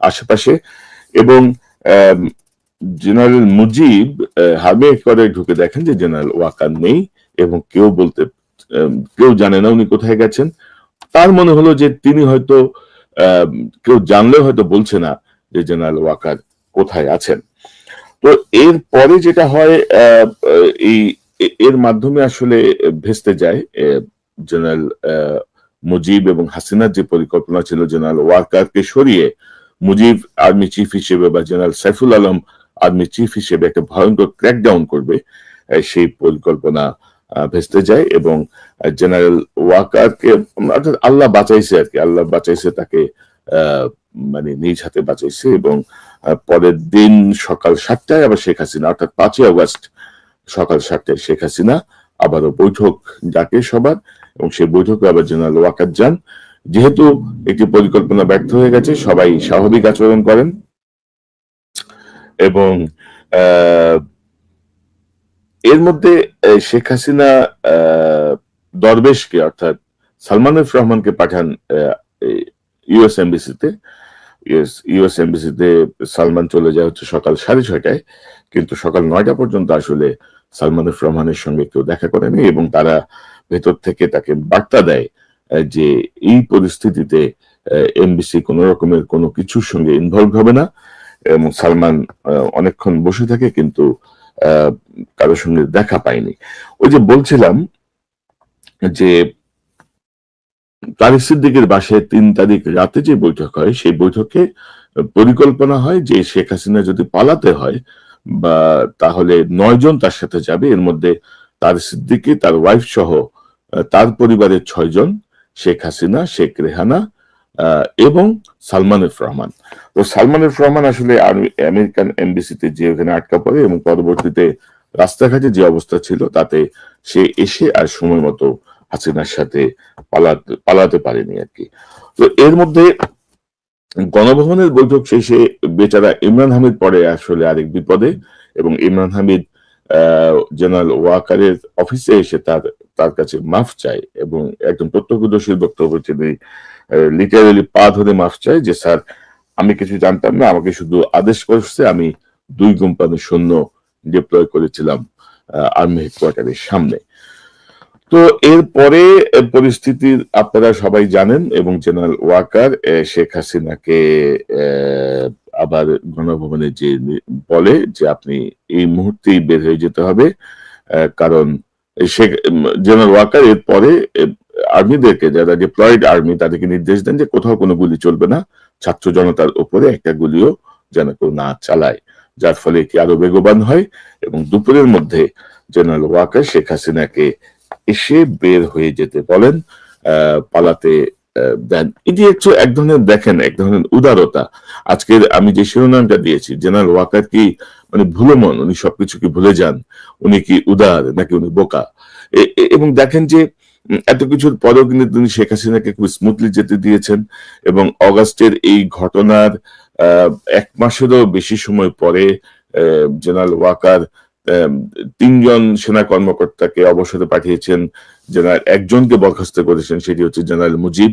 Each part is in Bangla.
আশেপাশে এবং জেনারেল মুজিব হাবে করে ঢুকে দেখেন যে জেনারেল ওয়াকার নেই এবং কেউ বলতে কেউ জানে না উনি কোথায় গেছেন। তার মনে হলো যে তিনি হয়তো কেউ জানলেও হয়তো বলছে না যে জেনারেল ওয়াকার কোথায় আছেন। তো এর পরে যেটা হয় এই এর মাধ্যমে আসলে ভেস্তে যায় জেনারেল মুজিব এবং হাসিনার যে পরিকল্পনা ছিল জেনারেল ওয়াকারকে সরিয়ে মুজিব আর্মি চিফ হিসেবে বা general Saiful Alam army chief হিসেবে একটা ভয়ঙ্কর ক্র্যাকডাউন করবে সেই পরিকল্পনা ভেস্তে যায় এবং জেনারেল ওয়াকারকে, অর্থাৎ আল্লাহ বাঁচাইছে আর কি, আল্লাহ বাঁচাইছে তাকে মানে নিজ হাতে বাঁচাইছে এবং পরের দিন সকাল সাতটায় আবার শেখ হাসিনা, অর্থাৎ পাঁচই আগস্ট সকাল সাতটায় শেখ হাসিনা আবারও বৈঠক ডাকে সবার এবং সেই বৈঠকে আবার জেনারেল ওয়াকার যান। যেহেতু একটি পরিকল্পনা ব্যর্থ হয়ে গেছে, সবাই স্বাভাবিক আচরণ করেন। এবং এর মধ্যে শেখ হাসিনা দরবেশকে, অর্থাৎ সালমান রহমানকে পাঠান ইউএস এমবিসিতে। ইউএস এমবিসিতে সালমান চলে যায় হচ্ছে সকাল সাড়ে ছয়টায়, কিন্তু সকাল নয়টা পর্যন্ত আসলে সালমান রহমানের সঙ্গে কেউ দেখা করেনি এবং তারা ভেতর থেকে তাকে বার্তা দেয় যে এই পরিস্থিতিতে এমবিসি কোন রকমের কোনো কিছুর সঙ্গে ইনভলভ হবে না। এবং সালমান অনেকক্ষণ বসে থাকে কিন্তু কারোর সঙ্গে দেখা পায়নি। ওই যে বলছিলাম যে তারিক সিদ্দিকের বাসায় তিন তারিখ রাতে যে বৈঠক হয়, সেই বৈঠকে পরিকল্পনা হয় যে শেখ হাসিনা যদি পালাতে হয় বা তাহলে নয় জন তার সাথে যাবে। এর মধ্যে তার সিদ্দিকি, তার ওয়াইফ সহ তার পরিবারের ছয় জন। শেখ হাসিনা, শেখ রেহানা এবং সালমান এফ রহমান। তো সালমান এফ রহমান আসলে আমেরিকান এমবিসিতে যে ওখানে আটকা পড়ে এবং পরবর্তীতে রাস্তাঘাটে যে অবস্থা ছিল, তাতে সে এসে আর সময় মতো হাসিনার সাথে পালাতে পালাতে পারেনি আর কি। তো এর মধ্যে গণভবনের বৈঠক শেষে বেচারা ইমরান হামিদ পড়ে আসলে আরেক বিপদে এবং ইমরান হামিদ জেনারেল ওয়াকারের অফিসে এসে তার তার কাছে মাফ চায় এবং একদম প্রত্যক্ষদর্শীর বক্তব্য তিনি লিটারেলি পা ধরে মাফ চায় যে স্যার আমি কিছু জানতাম না আমাকে শুধু আদেশ করছে আমি দুই কোম্পানি সৈন্য ডিপ্লয় করেছিলাম আর্মি হেডকোয়ার্টারের সামনে। তো এরপরে এ, পরিস্থিতি আপনারা সবাই জানেন এবং জেনারেল ওয়াকার শেখ হাসিনাকে আবার গণভবনে যে বলে যে আপনি এই মুহূর্তেই বের হয়ে যেতে হবে কারণ জেনারেল ওয়াকার এরপরে আর্মিদেরকে, যারা ডিপ্লয়েড আর্মি তাদেরকে নির্দেশ দেন যে কোথাও কোনো গুলি চলবে না। ছাত্র জনতার উপরে একটা গুলিও যেন কেউ না চালায়। যার ফলে কি আরও বেগবান হয় এবং দুপুরের মধ্যে জেনারেল ওয়াকার শেখ হাসিনাকে এসে বের হয়ে যেতে বলেন। পালাতে দেন এটি একটু এক ধরনের দেখেন, এক ধরনের উদারতা। আজকের আমি যে শিরোনামটা দিয়েছি, জেনারেল ওয়াকার কি মানে ভুলে মন, উনি সবকিছু কি ভুলে যান? উনি কি উদার নাকি উনি বোকা? এবং দেখেন যে এত কিছুর পরেও কিন্তু তিনি শেখ হাসিনাকে খুব স্মুথলি যেতে দিয়েছেন এবং অগাস্টের এই ঘটনার এক মাসেরও বেশি সময় পরে জেনারেল ওয়াকার তিনজন সেনা কর্মকর্তাকে অবসরে পাঠিয়েছেন, জেনারেল একজনকে বরখাস্ত করেছেন, সেটি হচ্ছে জেনারেল মুজিব।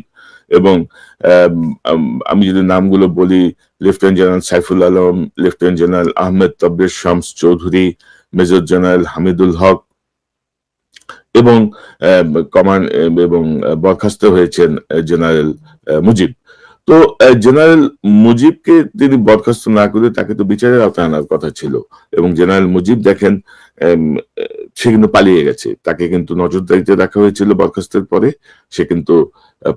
এবং আম, আম- আমি যদি নামগুলো বলি lieutenant general Saiful Alam lieutenant general Ahmed Tabbir Shams Chowdhury major general Hamidul Haque এবং কমান্ড এবং বরখাস্ত হয়েছেন আহ, জেনারেল আহ, মুজিব তো জেনারেল মুজিবকে তিনি বরখাস্ত না করে তাকে তো বিচারের আওতায় আনার কথা ছিল। এবং জেনারেল মুজিব দেখেন সে কিন্তু পালিয়ে গেছে। তাকে কিন্তু নজরদারিতে রাখা হয়েছিল বরখাস্তের পরে। সে কিন্তু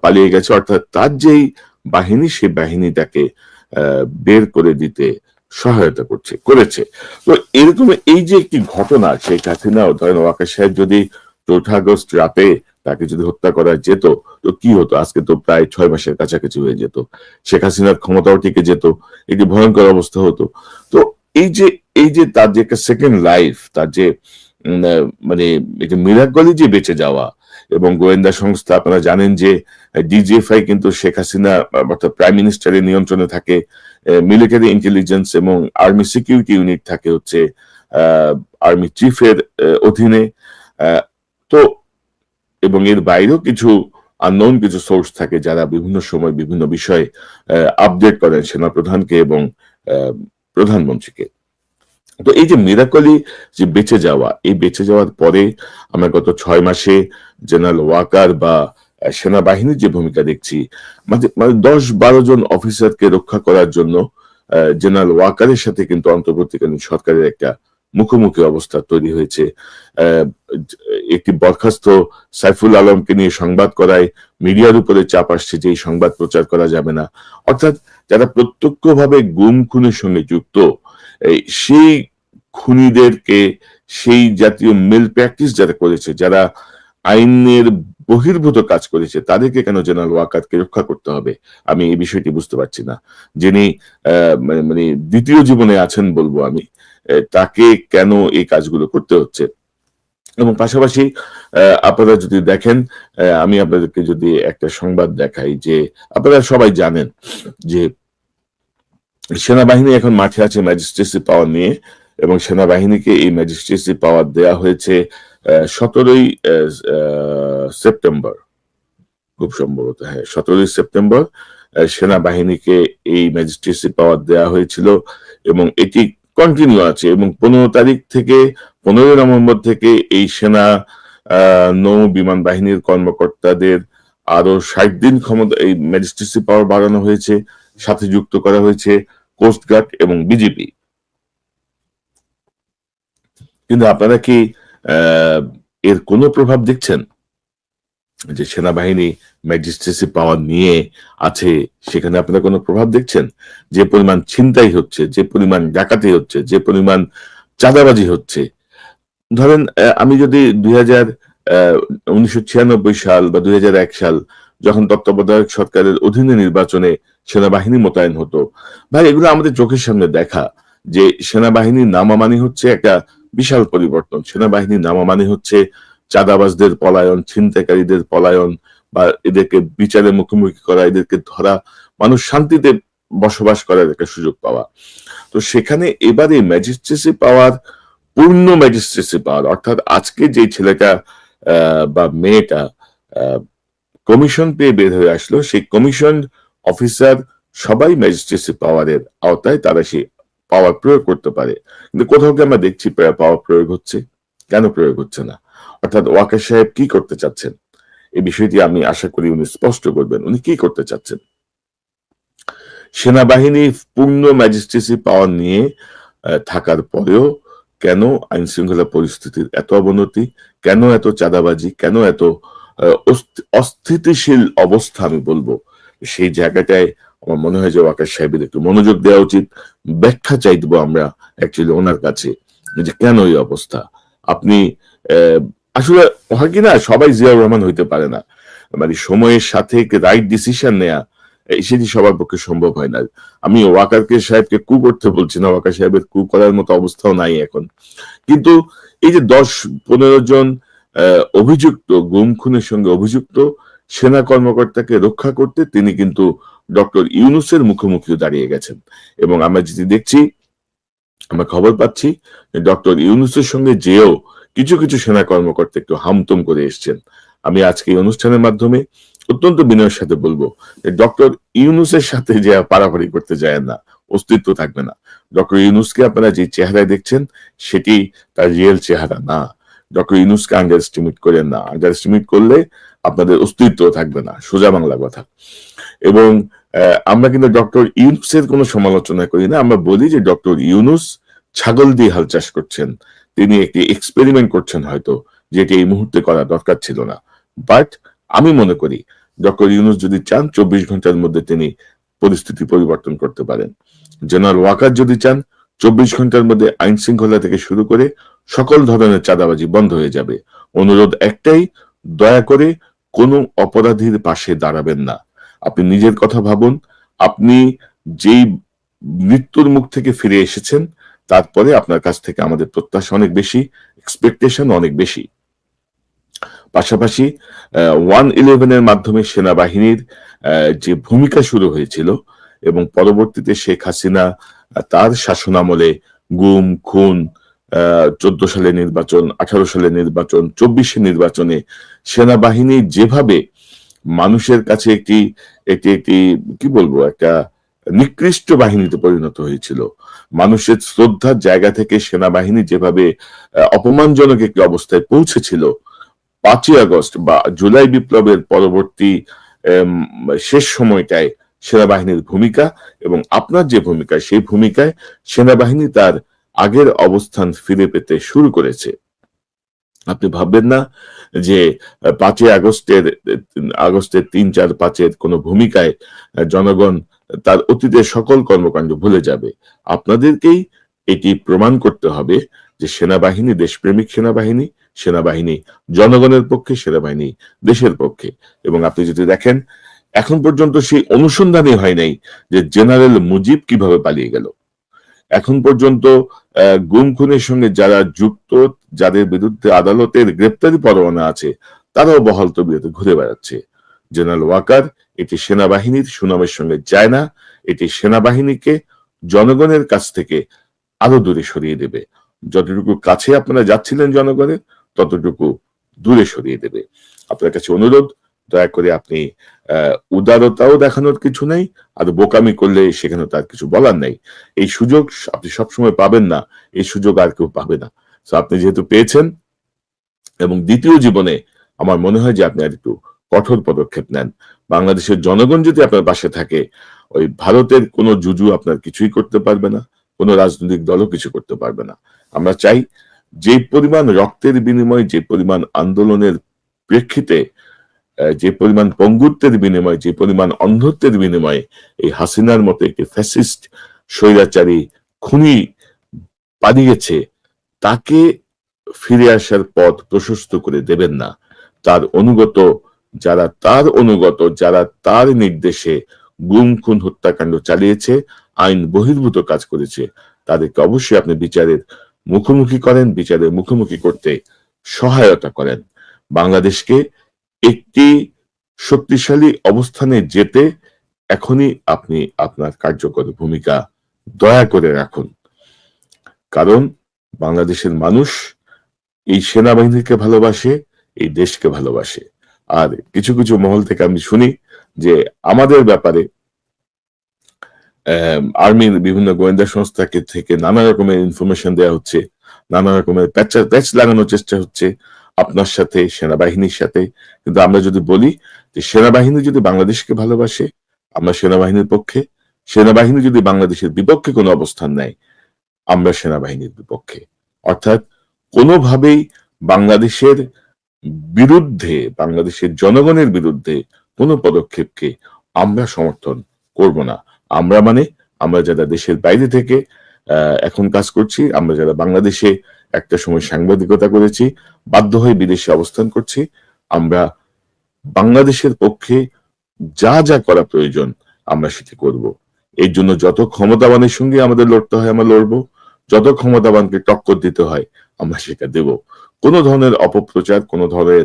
পালিয়ে গেছে। অর্থাৎ তার যেই বাহিনী সেই বাহিনী তাকে বের করে দিতে সহায়তা করছে, করেছে। তো এরকম এই যে একটি ঘটনা, শেখ হাসিনা ধরেন ওয়াকার সাহেব যদি চৌঠা আগস্ট রাতে তাকে যদি হত্যা করা যেত, তো কি হতো? আজকে তো প্রায় ছয় মাসের কাছাকাছি হয়ে যেত। শেখ হাসিনার ক্ষমতাও টিকে যেত। একটি ভয়ঙ্কর অবস্থা হতো। তো এই যে এই যে তার যে একটা সেকেন্ড লাইফ তার যে মানে একটা মিরাকলি যে বেঁচে যাওয়া, এবং গোয়েন্দা সংস্থা, আপনারা জানেন যে ডিজিএফআই কিন্তু শেখ হাসিনা, অর্থাৎ প্রাইম মিনিস্টারের নিয়ন্ত্রণে থাকে মিলিটারি ইন্টেলিজেন্স এবং আর্মি সিকিউরিটি ইউনিট থাকে হচ্ছে আর্মি চিফের অধীনে তো, এবং এর বাইরেও কিছু আননোন কিছু সোর্স থাকে যারা বিভিন্ন সময় বিভিন্ন বিষয়ে আপডেট করেন সেনাপ্রধানকে এবং প্রধানমন্ত্রীকে। তো এই যে মিরাকলি যে বেঁচে যাওয়া, এই বেঁচে যাওয়ার পরে আমরা গত ছয় মাসে জেনারেল ওয়াকার বা সেনাবাহিনীর যে ভূমিকা দেখছি মানে মানে দশ বারো জন অফিসারকে রক্ষা করার জন্য জেনারেল ওয়াকারের সাথে কিন্তু অন্তর্বর্তীকালীন সরকারের একটা মুখোমুখি অবস্থা তৈরি হয়েছে। একটি বরখাস্ত সাইফুল আলমকে নিয়ে সংবাদ করায় মিডিয়ার উপরে চাপ আসছে যে এই সংবাদ প্রচার করা যাবে না। অর্থাৎ যারা প্রত্যক্ষভাবে গুম খুনের সঙ্গে যুক্ত সেই খুনিদেরকে, সেই জাতীয় মেল প্র্যাকটিস যারা করেছে, যারা আইনের বহির্ভূত কাজ করেছে, তাদেরকে কেন জেনারেল ওয়াকাতকে রক্ষা করতে হবে? আমি এই বিষয়টি বুঝতে পারছি না। যিনি মানে মানে দ্বিতীয় জীবনে আছেন বলব আমি তাকে কেন এই কাজগুলো করতে হচ্ছে? এবং পাশাপাশি আপনারা যদি দেখেন আমি আপনাদেরকে যদি একটা সংবাদ দেখাই যে আপনারা সবাই জানেন যে সেনাবাহিনী এখন মাঠে আছে ম্যাজিস্ট্রেসি পাওয়ার নিয়ে এবং সেনাবাহিনীকে এই ম্যাজিস্ট্রেসি পাওয়ার দেয়া হয়েছে সতেরোই সেপ্টেম্বর। খুব সম্ভবত হ্যাঁ সতেরোই সেপ্টেম্বর সেনাবাহিনীকে এই ম্যাজিস্ট্রেসি পাওয়ার দেয়া হয়েছিল এবং এটি কন্টিনিউ আছে এবং পনেরো তারিখ থেকে, পনেরোই নভেম্বর থেকে এই সেনা নৌ বিমান বাহিনীর কর্মকর্তাদের আরও ষাট দিন ক্ষমতা, এই ম্যাজিস্ট্রেসি পাওয়ার বাড়ানো হয়েছে, সাথে যুক্ত করা হয়েছে কোস্টগার্ড এবং বিজেপি কিন্তু আপনারা কি এর কোনো প্রভাব দেখছেন? যে সেনাবাহিনী ম্যাজিস্ট্রেসি পাওয়ার নিয়ে আছে সেখানে আপনারা কোনো প্রভাব দেখছেন? যে পরিমাণ ছিনতাই হচ্ছে যে পরিমাণ ডাকাতি হচ্ছে যে পরিমাণ চাঁদাবাজি হচ্ছে? ধরেন আহ, আমি যদি দুই হাজার উনিশশো সাল বা দুই হাজার এক সাল যখন তত্ত্বাবধায়ক সরকারের অধীনে নির্বাচনে সেনাবাহিনী মোতায়েন হতো ভাই এগুলো আমাদের চোখের সামনে দেখা যে সেনাবাহিনীর নামা মানে হচ্ছে একটা বিশাল পরিবর্তন। সেনাবাহিনীর নামা মানে হচ্ছে চাঁদাবাজদের পলায়ন, ছিনতাইকারীদের পলায়ন বা এদেরকে বিচারে মুখোমুখি করা, এদেরকে ধরা, মানুষ শান্তিতে বসবাস করার একটা সুযোগ পাওয়া। তো সেখানে এবারে ম্যাজিস্ট্রেসি পাওয়ার, পূর্ণ ম্যাজিস্ট্রেসি পাওয়ার, অর্থাৎ আজকে যে ছেলেটা বা মেয়েটা কমিশন পেয়ে বের হয়ে আসলো, সেই কমিশন অফিসার সবাই ম্যাজিস্ট্রেসি পাওয়ারের আওতায় তারা সেই পাওয়ার প্রয়োগ করতে পারে। কিন্তু কোথাও কি আমরা দেখছি পাওয়ার প্রয়োগ হচ্ছে? কেন প্রয়োগ হচ্ছে না? অর্থাৎ ওয়াকার সাহেব কি করতে চাচ্ছেন? এই বিষয়টি আমি আশা করি উনি স্পষ্ট করবেন। উনি কি করতে চাচ্ছেন? সেনাবাহিনী পূর্ণ ম্যাজিস্ট্রেসি পাওয়ার নিয়ে থাকার পরেও কেন আইন শৃঙ্খলা পরিস্থিতির এত অবনতি? কেন এত চাঁদাবাজি? কেন এত অস্থিতিশীল অবস্থা আমি বলব? সেই জায়গাটায় আমার মনে হয় যে ওয়াকার সাহেবের একটু মনোযোগ দেওয়া উচিত। ব্যাখ্যা চাইব আমরা অ্যাকচুয়ালি ওনার কাছে যে কেন এই অবস্থা? আপনি আসলে হয় কি না, সবাই জিয়াউর রহমান হইতে পারে না। মানে সময়ের সাথে রাইট ডিসিশন নেয়া সেটি সবার পক্ষে সম্ভব হয় না। আমি ওয়াকারকে সাহেবকে কু করতে বলছি না, ওয়াকার সাহেবের কু করার মতো অবস্থাও নাই এখন। কিন্তু এই যে দশ, পনেরো জন অভিযুক্ত, গুম খুনের সঙ্গে অভিযুক্ত সেনা কর্মকর্তাকে রক্ষা করতে তিনি কিন্তু ডক্টর ইউনুসের মুখোমুখি দাঁড়িয়ে গেছেন। এবং আমরা যেটি দেখছি, আমরা খবর পাচ্ছি ডক্টর ইউনুসের সঙ্গে যেও কিছু কিছু সেনা কর্মকর্তা একটু হামতম করে এসছেন। আমি আজকে অনুষ্ঠানের মাধ্যমে অত্যন্ত বিনয়ের সাথে বলব ডক্টর ইউনুসের সাথে যে পারাপারি করতে যায় না, অস্তিত্ব থাকবে না। ডক্টর ইউনুসকে আপনারা যে চেহারায় দেখছেন, সেটি তার রিয়েল চেহারা না। ডক্টর ইউনুসকে আন্ডার এস্টিমেট করেন না। আন্ডার এস্টিমেট করলে আপনাদের অস্তিত্ব থাকবে না। সোজা বাংলা কথা। এবং আমরা কিন্তু ডক্টর ইউনুসের কোনো সমালোচনা করি না। আমরা বলি যে ডক্টর ইউনুস ছাগল দিয়ে হাল চাষ করছেন। তিনি একটি এক্সপেরিমেন্ট করছেন হয়তো, যেটি এই মুহূর্তে করা দরকার ছিল না। বাট আমি মনে করি ডক্টর ইউনুস যদি চান, চব্বিশ ঘণ্টার মধ্যে তিনি পরিস্থিতি পরিবর্তন করতে পারেন। জেনারেল ওয়াকার যদি চান, চব্বিশ ঘণ্টার মধ্যে আইন শৃঙ্খলা থেকে শুরু করে সকল ধরনের চাঁদাবাজি বন্ধ হয়ে যাবে। অনুরোধ একটাই, দয়া করে কোনো অপরাধীর পাশে দাঁড়াবেন না। আপনি নিজের কথা ভাবুন, আপনি যেই মৃত্যুর মুখ থেকে ফিরে এসেছেন তারপরে আপনার কাছ থেকে আমাদের প্রত্যাশা অনেক বেশি এক্সপেকটেশন অনেক বেশি। পাশাপাশি ওয়ান ইলেভেনের মাধ্যমে সেনাবাহিনীর যে ভূমিকা শুরু হয়েছিল এবং পরবর্তীতে শেখ হাসিনা তার শাসনামলে গুম, খুন চোদ্দ সালে নির্বাচন, আঠারো সালে নির্বাচন, চব্বিশে নির্বাচনে সেনাবাহিনী যেভাবে মানুষের কাছে একটি একটি একটি, কি বলব, একটা নিকৃষ্ট বাহিনীতে পরিণত হয়েছিল। মানুষের শ্রদ্ধার জায়গা থেকে সেনাবাহিনী যেভাবে অপমানজনক একটি অবস্থায় পৌঁছেছিল, পাঁচই আগস্ট বা জুলাই বিপ্লবের পরবর্তী শেষ সময়টায় সেনাবাহিনীর ভূমিকা এবং আপনার যে ভূমিকা, সেই ভূমিকায় সেনাবাহিনী তার আগের অবস্থান ফিরে পেতে শুরু করেছে। আপনি ভাববেন না যে পাঁচই আগস্টের আগস্টের তিন চার পাঁচের কোন ভূমিকায় জনগণ তার অতীতের সকল কর্মকাণ্ড ভুলে যাবে। আপনাদেরকেই এটি প্রমাণ করতে হবে যে সেনাবাহিনী দেশপ্রেমিক সেনাবাহিনী সেনাবাহিনী জনগণের পক্ষে, সেনাবাহিনী দেশের পক্ষে। এবং আপনি যদি দেখেন, এখন পর্যন্ত সেই অনুসন্ধানই হয় নাই যে জেনারেল মুজিব কীভাবে পালিয়ে গেল। এখন পর্যন্ত গুম খুনের সঙ্গে যারা যুক্ত, যাদের বিরুদ্ধে আদালতের গ্রেপ্তারি পরোয়ানা আছে, তারাও বহাল তবিয়তে ঘুরে বেড়াচ্ছে। জেনারেল ওয়াকার, এটি সেনাবাহিনীর সুনামের সঙ্গে যায় না, এটি সেনাবাহিনীকে জনগণের কাছ থেকে আরও দূরে সরিয়ে দেবে। যতটুকু কাছে আপনারা যাচ্ছিলেন জনগণের, ততটুকু দূরে সরিয়ে দেবে। আপনার কাছে অনুরোধ, দয়া করে আপনি উদারতাও দেখানোর কিছু নেই আর বোকামি করলে সেখানে তার কিছু বলার নেই। এই সুযোগ আপনি সবসময় পাবেন না, এই সুযোগ আর কেউ পাবে না। তো আপনি যেহেতু পেয়েছেন এবং দ্বিতীয় জীবনে আমার মনে হয় যে আপনি আর একটু কঠোর পদক্ষেপ নেন। বাংলাদেশের জনগণ যদি আপনার পাশে থাকে, ওই ভারতের কোনো জুজু আপনার কিছুই করতে পারবে না, কোনো রাজনৈতিক দলও কিছু করতে পারবে না। আমরা চাই যে পরিমাণ রক্তের বিনিময়, যে পরিমাণ আন্দোলনের প্রেক্ষিতে যে পরিমাণ পঙ্গুত্বের বিনিময়, যে পরিমাণ অন্ধত্বের বিনিময়ে এই হাসিনার মতো একটি ফ্যাসিস্ট স্বৈরাচারী খুনি পালিয়েছে তাকে ফিরে আসার পথ প্রশস্ত করে দেবেন না। তার অনুগত যারা তার অনুগত, যারা তার নির্দেশে গুম, খুন, হত্যাকাণ্ড চালিয়েছে, আইন বহির্ভূত কাজ করেছে, তাদেরকে অবশ্যই আপনি বিচারের মুখোমুখি করেন, বিচারের মুখোমুখি করতে সহায়তা করেন। বাংলাদেশকে একটি শক্তিশালী অবস্থানে যেতে এখনই আপনি আপনার কার্যকর ভূমিকা দয়া করে রাখুন। কারণ বাংলাদেশের মানুষ এই সেনাবাহিনীকে ভালোবাসে, এই দেশকে ভালোবাসে। আর কিছু কিছু মহল থেকে আমি শুনি যে আমাদের ব্যাপারে আর্মির বিভিন্ন গোয়েন্দা সংস্থাকে থেকে নানা রকমের ইনফরমেশন দেওয়া হচ্ছে, নানা রকমের প্যাচ লাগানোর চেষ্টা হচ্ছে। আপনার সাথে, সেনাবাহিনীর সাথে। কিন্তু আমরা যদি বলি যে সেনাবাহিনী যদি বাংলাদেশকে ভালোবাসে, আমরা সেনাবাহিনীর পক্ষে। সেনাবাহিনী যদি বাংলাদেশের বিপক্ষে কোনো অবস্থান নেয়, আমরা সেনাবাহিনীর বিপক্ষে। অর্থাৎ কোনোভাবেই বাংলাদেশের বিরুদ্ধে, বাংলাদেশের জনগণের বিরুদ্ধে কোনো পদক্ষেপকে আমরা সমর্থন করব না। আমরা মানে আমরা যারা দেশের বাইরে থেকে এখন কাজ করছি, আমরা যারা বাংলাদেশে একটা সময় সাংবাদিকতা করেছি, বাধ্য হয়ে বিদেশে অবস্থান করছি। আমরা বাংলাদেশের পক্ষে যা যা করা প্রয়োজন আমরা সেটি করব। এর জন্য যত ক্ষমতাবানের সঙ্গে আমাদের লড়তে হয় আমরা লড়বো, যত ক্ষমতাবানকে টক্কর দিতে হয় আমরা সেটা দেব। কোনো ধরনের অপপ্রচার, কোনো ধরনের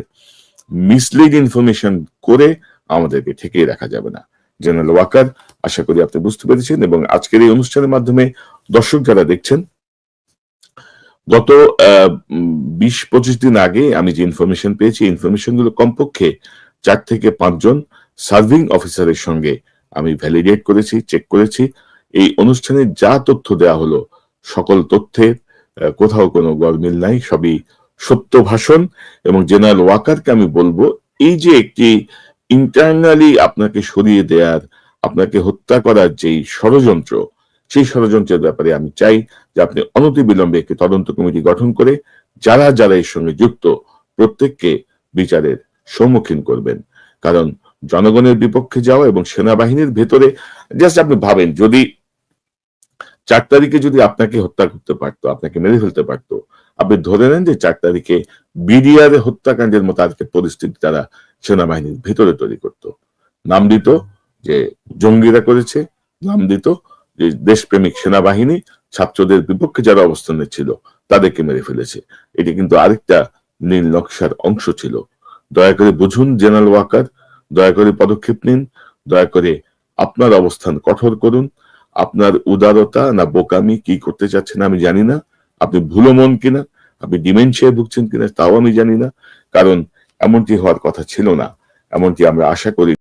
মিসলিড ইনফরমেশন করে আমাদেরকে ঠেকিয়ে রাখা যাবে না। জেনারেল ওয়াকার আশা করি আপনি বুঝতে পেরেছেন এবং আজকের এই অনুষ্ঠানের মাধ্যমে দর্শক যারা দেখছেন গত বিশ, পঁচিশ দিন আগে আমি যে ইনফরমেশন পেয়েছি ইনফরমেশনগুলো কমপক্ষে চার থেকে পাঁচজন সার্ভিং অফিসারের সঙ্গে আমি ভ্যালিডেট করেছি চেক করেছি। এই অনুষ্ঠানে যা তথ্য দেওয়া হলো, সকল তথ্যের কোথাও কোনো গরমিল নাই, সবই সত্য ভাষণ এবং জেনারেল ওয়াকারকে আমি বলব, এই যে একটি ইন্টারনালি আপনাকে সরিয়ে দেয়ার, আপনাকে হত্যা করার যেই ষড়যন্ত্র সেই ষড়যন্ত্রের ব্যাপারে আমি চাই যে আপনি অনতিবিলম্বে একটি তদন্ত কমিটি গঠন করে যারা যারা এর সঙ্গে যুক্ত প্রত্যেককে বিচারের সম্মুখীন করবেন। কারণ জনগণের বিপক্ষে যাওয়া এবং সেনাবাহিনীর ভেতরে, জাস্ট আপনি ভাবেন, যদি চার তারিখে যদি আপনাকে হত্যা করতে পারতো, আপনাকে মেরে ফেলতে পারতো, আপনি ধরে নেন যে চার তারিখে বিডিআর হত্যাকাণ্ডের মতো আজকে পরিস্থিতি তারা সেনাবাহিনীর ভেতরে তৈরি করত। নাম দিত যে জঙ্গিরা করেছে, নাম দিত যে দেশপ্রেমিক সেনাবাহিনী ছাত্রদের বিপক্ষে যারা অবস্থানে ছিল তাদেরকে মেরে ফেলেছে। এটি কিন্তু আরেকটা নীল নকশার অংশ ছিল। দয়া করে বুঝুন, জেনারেল ওয়াকার, দয়া করে পদক্ষেপ নিন, দয়া করে আপনার অবস্থান কঠোর করুন। আপনার উদারতা না বোকামি কি করতে চাচ্ছেন আমি জানি না। আপনি ভুলো মন কিনা, আপনি ডিমেনশিয়ায় ভুগছেন কিনা, তাও আমি জানি না। কারণ এমনটি হওয়ার কথা ছিল না। এমনটি আমরা আশা করি